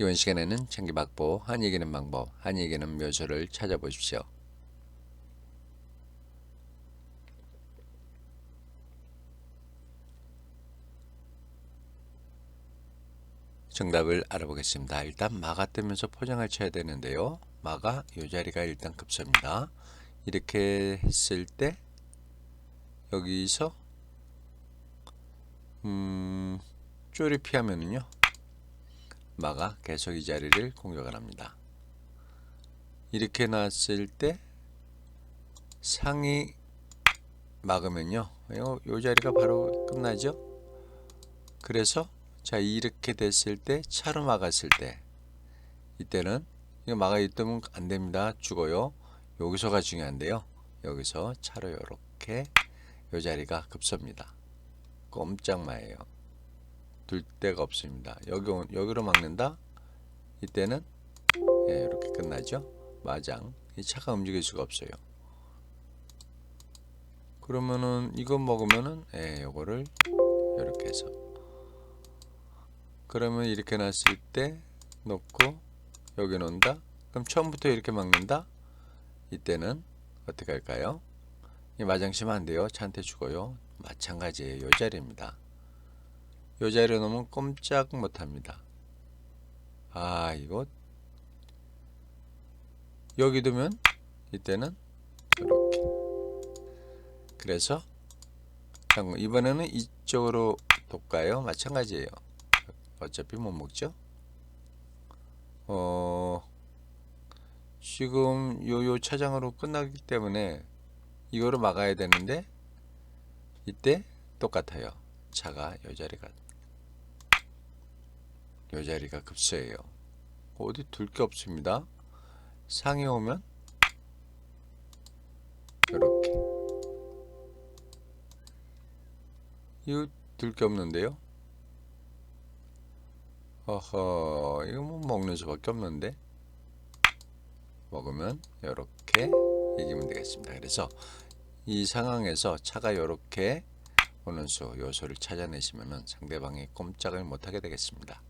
이번 시간에는 전기박보 한 얘기는 방법, 한 얘기는 묘소를 찾아보십시오. 정답을 알아보겠습니다. 일단 마가 뜨면서 포장을 쳐야 되는데요. 마가 이 자리가 일단 급소입니다. 이렇게 했을 때 여기서 음, 쪼리 피하면은요. 마가 계속 이 자리를 공격을 합니다. 이렇게 놨을 때 상이 막으면요. 요, 요 자리가 바로 끝나죠. 그래서 자 이렇게 됐을 때 차로 막았을 때 이때는 이거 막아 있으면 안 됩니다. 죽어요. 여기서가 중요한데요. 여기서 차로 이렇게 요 자리가 급섭니다. 꼼짝마예요. 둘 데가 없습니다. 여기 온- 여기로 막는다. 이때는 예, 이렇게 끝나죠. 마장 이 차가 움직일 수가 없어요. 그러면은 이거 먹으면은 예, 요거를 이렇게 해서 그러면 이렇게 놨을 때 놓고 여기 놓는다. 그럼 처음부터 이렇게 막는다. 이때는 어떻게 할까요? 이 마장 치면 안 돼요. 차한테 죽어요. 마찬가지예요. 요 자리입니다. 요 자리에 놓으면 꼼짝 못 합니다. 아, 이거 여기 두면 이때는 이렇게. 그래서 이번에는 이쪽으로 돌까요? 마찬가지예요. 어차피 못 먹죠. 어 지금 요요 차장으로 끝나기 때문에 이거를 막아야 되는데 이때 똑같아요. 차가 요 자리가 요 자리가 급소예요. 어디 둘 게 없습니다. 상에 오면 이렇게 이거 둘 게 없는데요. 어허 이거 뭐 먹는 수밖에 없는데 먹으면 이렇게 이기면 되겠습니다. 그래서 이 상황에서 차가 이렇게 오는 수 요소를 찾아내시면은 상대방이 꼼짝을 못하게 되겠습니다.